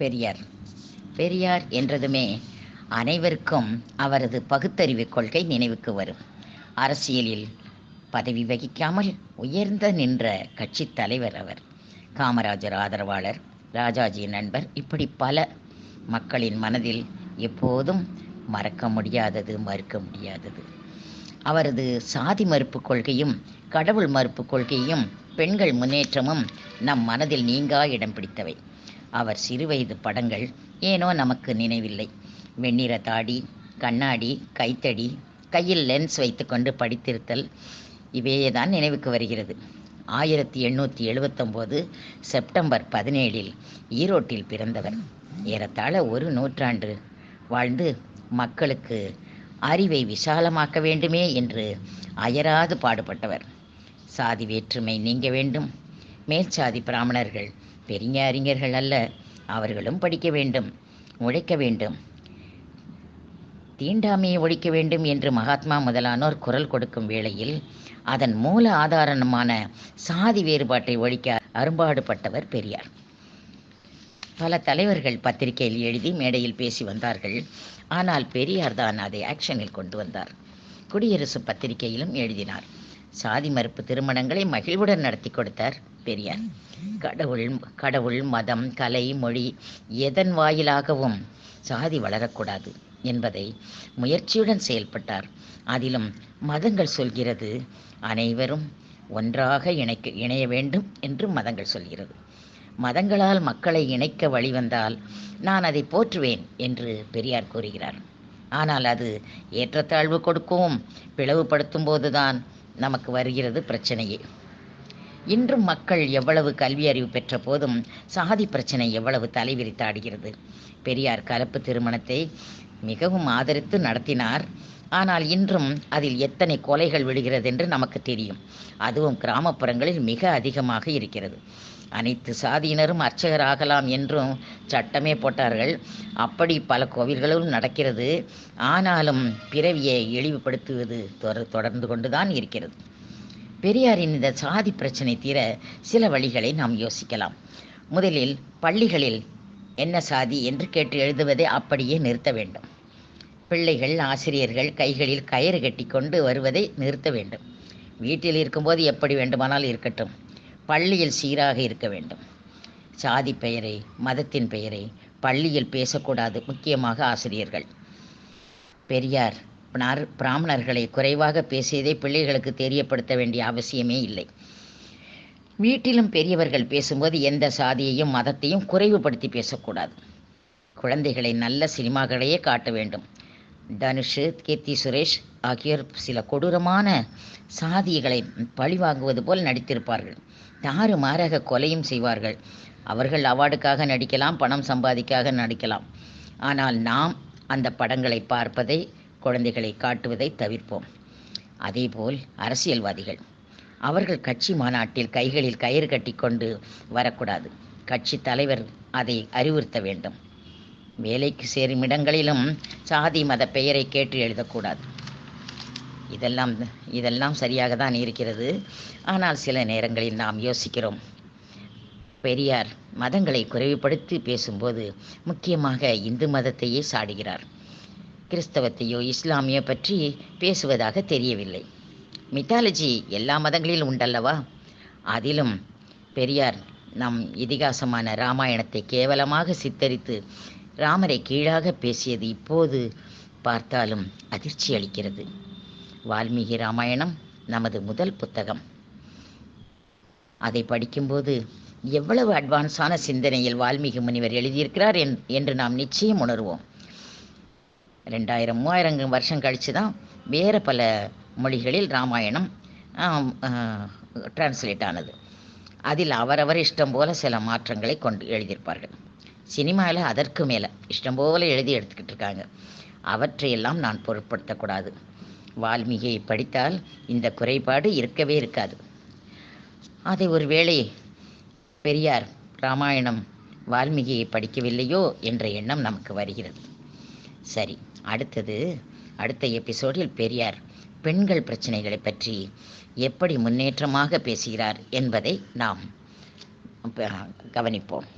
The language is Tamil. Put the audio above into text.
பெரியார். பெரியார் என்றதுமே அனைவருக்கும் அவரது பகுத்தறிவு கொள்கை நினைவுக்கு வரும். அரசியலில் பதவி வகிக்காமல் உயர்ந்த நின்ற கட்சி தலைவர் அவர். காமராஜர் ஆதரவாளர் ராஜாஜி நண்பர் இப்படி பல மக்களின் மனதில் எப்போதும் மறக்க முடியாதது மறுக்க முடியாதது. அவரது சாதி மறுப்பு கொள்கையும் கடவுள் மறுப்பு கொள்கையும் பெண்கள் முன்னேற்றமும் நம் மனதில் நீங்கா இடம் பிடித்தவை. அவர் சிறுவயது படங்கள் ஏனோ நமக்கு நினைவில்லை. வெண்ணிற தாடி கண்ணாடி கைத்தடி கையில் லென்ஸ் வைத்துக்கொண்டு படித்திருத்தல் இவையே தான் நினைவுக்கு வருகிறது. ஆயிரத்தி எண்ணூற்றி எழுபத்தொம்போது செப்டம்பர் பதினேழில் ஈரோட்டில் பிறந்தவர். ஏறத்தாழ ஒரு நூற்றாண்டு வாழ்ந்து மக்களுக்கு அறிவை விசாலமாக்க வேண்டுமே என்று அயராது பாடுபட்டவர். சாதி வேற்றுமை நீங்க வேண்டும். மேல் சாதி பிராமணர்கள் பெரிய அறிஞர்கள் அல்ல. அவர்களும் படிக்க வேண்டும் உழைக்க வேண்டும். தீண்டாமையை ஒழிக்க வேண்டும் என்று மகாத்மா முதலானோர் குரல் கொடுக்கும் வேளையில் அதன் மூல ஆதாரமான சாதி வேறுபாட்டை ஒழிக்க அரும்பாடுபட்டவர் பெரியார். பல தலைவர்கள் பத்திரிகையில் எழுதி மேடையில் பேசி வந்தார்கள். ஆனால் பெரியார் தான் அதை ஆக்ஷனில் கொண்டு வந்தார். குடியரசு பத்திரிகையிலும் எழுதினார். சாதி மறுப்பு திருமணங்களை மகிழ்வுடன் நடத்தி கொடுத்தார் பெரியார். கடவுள் கடவுள் மதம் கலை மொழி எதன் வாயிலாகவும் சாதி வளரக்கூடாது என்பதை முயற்சியுடன் செயல்பட்டார். அதிலும் மதங்கள் சொல்கிறது அனைவரும் ஒன்றாக இணைக்க இணைய வேண்டும் என்று மதங்கள் சொல்கிறது. மதங்களால் மக்களை இணைக்க வழிவந்தால் நான் அதை போற்றுவேன் என்று பெரியார் கூறுகிறார். ஆனால் அது ஏற்றத்தாழ்வு கொடுக்கவும் பிளவுபடுத்தும் போதுதான் நமக்கு வருகிறது பிரச்சனையே. இன்றும் மக்கள் எவ்வளவு கல்வி அறிவு பெற்ற போதும் சாதி பிரச்சனை எவ்வளவு தலைவிரித்தாடுகிறது பெரியார் கலப்பு திருமணத்தை மிகவும் ஆதரித்து நடத்தினார். ஆனால் இன்றும் அதில் எத்தனை கொலைகள் விழுகிறது என்று நமக்கு தெரியும். அதுவும் கிராமப்புறங்களில் மிக அதிகமாக இருக்கிறது. அனைத்து சாதியினரும் அர்ச்சகர் ஆகலாம் என்றும் சட்டமே போட்டார்கள். அப்படி பல கோவில்களும் நடக்கிறது. ஆனாலும் பிறவியை இழிவுபடுத்துவது தொடர்ந்து கொண்டுதான் இருக்கிறது. பெரியாரின் இந்த சாதி பிரச்சனை தீர சில வழிகளை நாம் யோசிக்கலாம். முதலில் பள்ளிகளில் என்ன சாதி என்று கேட்டு எழுதுவதை அப்படியே நிறுத்த வேண்டும். பிள்ளைகள் ஆசிரியர்கள் கைகளில் கயிறு கட்டி கொண்டு வருவதை நிறுத்த வேண்டும். வீட்டில் இருக்கும்போது எப்படி வேண்டுமானால் இருக்கட்டும். பள்ளியில் சீராக இருக்க வேண்டும். சாதி பெயரை மதத்தின் பெயரை பள்ளியில் பேசக்கூடாது முக்கியமாக ஆசிரியர்கள். பெரியார் பிராமணர்களை குறைவாக பேசியதை பிள்ளைகளுக்கு தெரியப்படுத்த வேண்டிய அவசியமே இல்லை. வீட்டிலும் பெரியவர்கள் பேசும்போது எந்த சாதியையும் மதத்தையும் குறைவுபடுத்தி பேசக்கூடாது. குழந்தைகளை நல்ல சினிமாக்களையே காட்ட வேண்டும். தனுஷ் கீர்த்தி சுரேஷ் ஆகியோர் சில கொடூரமான சாதிகளை பழிவாங்குவது போல் நடித்திருப்பார்கள். தாறு மாறாக கொலையும் செய்வார்கள். அவர்கள் அவார்டுக்காக நடிக்கலாம் பணம் சம்பாதிக்காக நடிக்கலாம். ஆனால் நாம் அந்த படங்களை பார்ப்பதை குழந்தைகளை காட்டுவதை தவிர்ப்போம். அதேபோல் அரசியல்வாதிகள். அவர்கள் கட்சி மாநாட்டில் கைகளில் கயிறு கட்டி கொண்டு வரக்கூடாது. கட்சி தலைவர் அதை அறிவுறுத்த வேண்டும். வேலைக்கு சேரும் இடங்களிலும் சாதி மத பெயரை கேட்டு எழுதக்கூடாது. இதெல்லாம் இதெல்லாம் சரியாக தான் இருக்கிறது. ஆனால் சில நேரங்களில் நாம் யோசிக்கிறோம். பெரியார் மதங்களை குறைவுபடுத்தி பேசும்போது முக்கியமாக இந்து மதத்தையே சாடுகிறார். கிறிஸ்தவத்தையோ இஸ்லாமியோ பற்றி பேசுவதாக தெரியவில்லை. மித்தாலஜி எல்லா மதங்களிலும் உண்டல்லவா? அதிலும் பெரியார் நம் இதிகாசமான ராமாயணத்தை கேவலமாக சித்தரித்து ராமரை கீழாக பேசியது இப்போது பார்த்தாலும் அதிர்ச்சி அளிக்கிறது. வால்மீகி ராமாயணம் நமது முதல் புத்தகம். அதை படிக்கும்போது எவ்வளவு அட்வான்ஸான சிந்தனையில் வால்மீகி முனிவர் எழுதியிருக்கிறார் என்று நாம் நிச்சயம் உணர்வோம். ரெண்டாயிரம் மூவாயிரம் வருஷம் கழித்து தான் வேறு பல மொழிகளில் ராமாயணம் டிரான்ஸ்லேட் ஆனது. அதில் அவரவர் இஷ்டம் போல சில மாற்றங்களை கொண்டு எழுதியிருப்பார்கள். சினிமாவில் அதற்கு மேலே. இஷ்டம் போல எழுதி எடுத்துக்கிட்டு இருக்காங்க. அவற்றையெல்லாம் நான் பொருட்படுத்தக்கூடாது. வால்மீகியை படித்தால் இந்த குறைபாடு இருக்கவே இருக்காது. அதை ஒரு வேளை பெரியார் ராமாயணம் வால்மீகியை படிக்கவில்லையோ என்ற எண்ணம் நமக்கு வருகிறது. சரி அடுத்தது அடுத்த எபிசோடில் பெரியார் பெண்கள் பிரச்சனைகளை பற்றி எப்படி முன்னேற்றமாக பேசுகிறார் என்பதை நாம் கவனிப்போம்.